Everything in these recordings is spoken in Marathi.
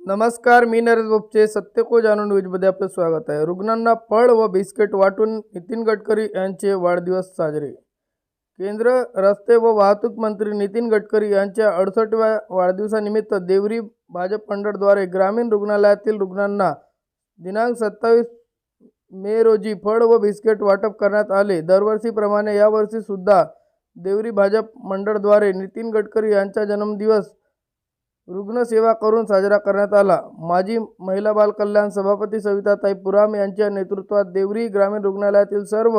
नमस्कार मी नरेश बोपचे सत्य को जाणून न्यूजमध्ये आपलं स्वागत आहे. रुग्णांना फळ व बिस्किट वाटून नितीन गडकरी यांचे वाढदिवस साजरे. केंद्र रस्ते व वाहतूक मंत्री नितीन गडकरी यांच्या अडुसष्टव्या वाढदिवसानिमित्त देवरी भाजप मंडळद्वारे ग्रामीण रुग्णालयातील रुग्णांना दिनांक सत्तावीस मे रोजी फळ व बिस्किट वाटप करण्यात आले. दरवर्षीप्रमाणे यावर्षीसुद्धा देवरी भाजप मंडळद्वारे नितीन गडकरी यांचा जन्मदिवस रुग्णसेवा करून साजरा करण्यात आला. माजी महिला बालकल्याण सभापती सविताताई पुराम यांच्या नेतृत्वात देवरी ग्रामीण रुग्णालयातील सर्व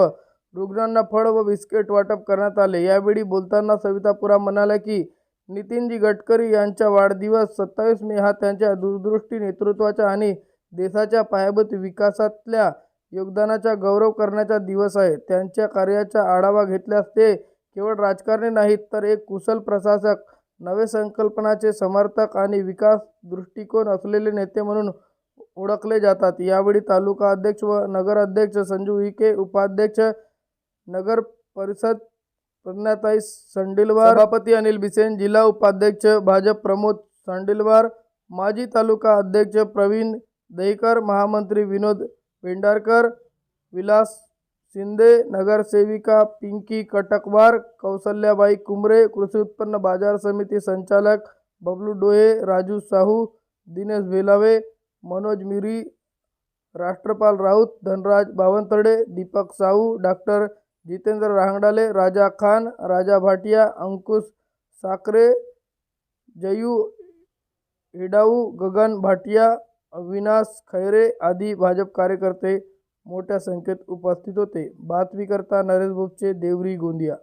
रुग्णांना फळ व बिस्किट वाटप करण्यात आले. यावेळी बोलताना सविता पुराम म्हणाल्या की नितीनजी गडकरी यांचा वाढदिवस सत्तावीस मे हा त्यांच्या दूरदृष्टी नेतृत्वाच्या आणि देशाच्या पायाभूत विकासातल्या योगदानाचा गौरव करण्याचा दिवस आहे. त्यांच्या कार्याचा आढावा घेतल्यास ते केवळ राजकारणी नाहीत तर एक कुशल प्रशासक नवे संकल्पनाचे समर्थक आणि विकास दृष्टिकोन असलेले नेते म्हणून ओळखले जातात. यावेळी तालुका अध्यक्ष व नगराध्यक्ष संजू विके उपाध्यक्ष नगर परिषद प्रज्ञाताई संडिलवार सभापती अनिल बिसेन जिल्हा उपाध्यक्ष भाजप प्रमोद सांडिलवार माजी तालुका अध्यक्ष प्रवीण दहीकर महामंत्री विनोद पेंढारकर विलास शिंदे नगरसेविका पिंकी कटकवार कौसल्याबाई कुंबरे कृषी उत्पन्न बाजार समिती संचालक बबलू डोहे राजू साहू दिनेश भेलावे मनोज मिरी राष्ट्रपाल राऊत धनराज बावनतडे दीपक साहू डॉक्टर जितेंद्र रांगडाले राजा खान राजा भाटिया अंकुश साखरे जयू हिडाऊ गगन भाटिया अविनाश खैरे आदी भाजप कार्यकर्ते मोठ्या संख्येत उपस्थित होते. बातमीकरता नरेश बोपचे देवरी गोंदिया